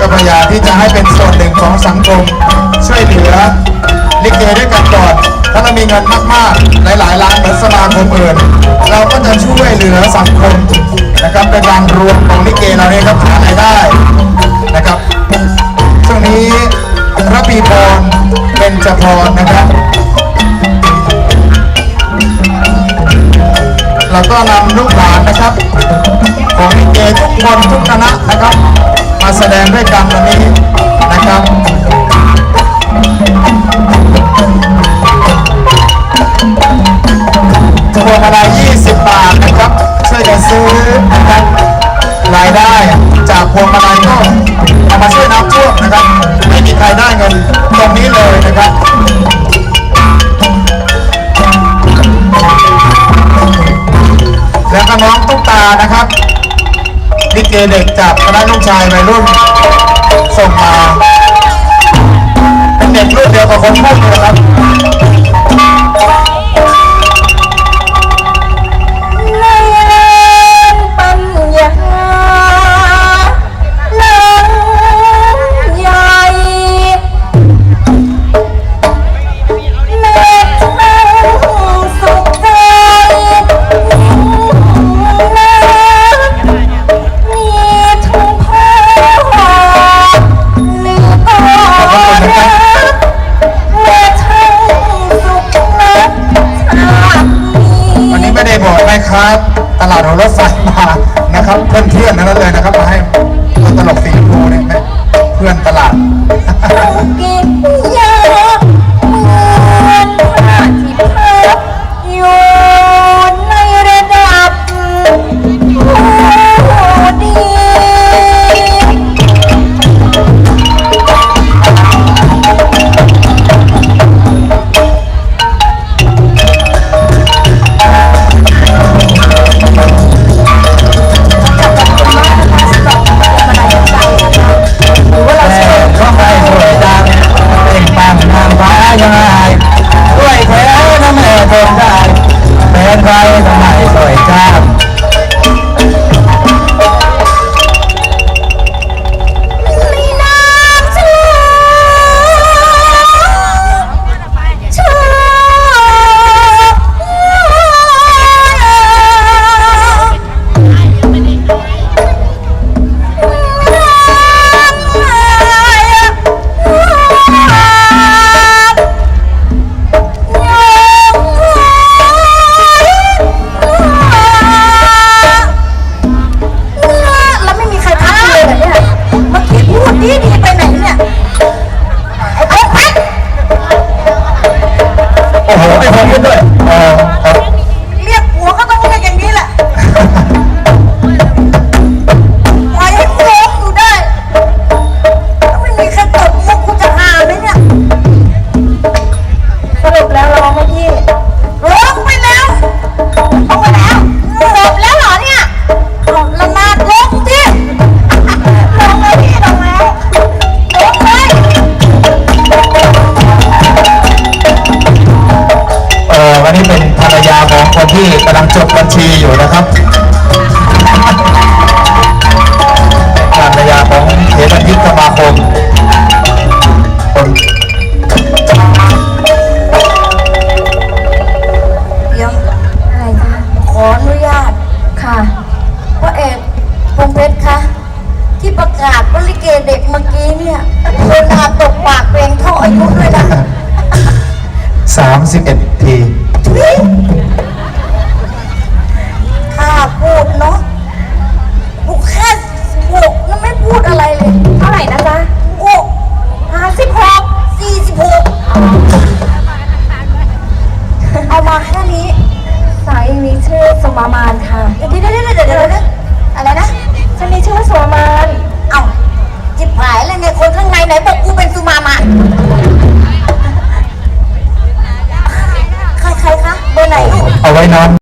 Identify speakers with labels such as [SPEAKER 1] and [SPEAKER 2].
[SPEAKER 1] ก็พยายามที่จะให้เป็นส่วนหนึ่งของสังคมช่วยเหลือลิเกด้วยกันก่อนถ้าเรามีเงินมากๆ หลายๆล้านเหมือนสมาคมอื่น เราก็จะช่วยเหลือสังคมนะครับเป็นการรวมของลิเกเราเนี่ยครับหารายได้นะครับช่วงนี้พระปีพรเป็นจพรนะครับ เราก็นำลูกหลานนะครับ ของลิเกทุกคนทุกคณะนะครับ มาแสดงด้วยกันวันนี้นะครับพวงมาลัย20 บาทนะครับช่วยกันซื้อนะครับรายได้จากพวงมาลัยก็เอามาช่วยน้ำท่วมนะครับไม่มีใครได้เงินตรงนี้เลยนะครับ เกเด็กจากคณะลูกชายวัยรุ่นส่งมา เป็นเด็กรุ่นเดียวกับคนพูดเลยนะครับ
[SPEAKER 2] นะ
[SPEAKER 1] ครับ ตลาดของรถไฟมานะครับ เพื่อนเพื่อนนั้นเลยนะครับมาให้ตัวตลก โอ้โหไอ้คนนี้ด้วยเออครับ
[SPEAKER 2] เรียกผัวก็ต้องเรียกอย่างนี้แหละปล่อยให้กูร้องอยู่ได้แล้วไม่มีใครตบมุกกูจะหาไหมเนี่ยสรุปแล้วร้องไหมพี่ร้องไปแล้วร้องไป
[SPEAKER 1] ของคนที่กำลังจดบัญชีอยู่นะครับภรรยาของเทพันธิตสมาคมคน
[SPEAKER 2] เดี๋ยวอะไรคะขออนุญาตค่ะพ่อเอกพงเพชรคะที่ประกาศว่าลิเกเด็กเมื่อกี้เนี่ยคนอาตกปากเพลงเท่าอายุด้วยนะ
[SPEAKER 1] 31 ที
[SPEAKER 2] เอามาแค่นี้
[SPEAKER 3] สายมีชื่อสมามานค่ะ
[SPEAKER 2] เดี๋ยวเดี๋ยวเดี๋ยวเดี๋ยวเดี๋ยวเดี๋ยวอะไรนะ
[SPEAKER 3] ฉันมีชื่อว่าสมามาน
[SPEAKER 2] เอ้าจิบหายแล้วไงคนข้างในไหนบอกกูเป็นสุมามาใครใครคะเบอร์ไหนลูก
[SPEAKER 1] เอาไว้นอน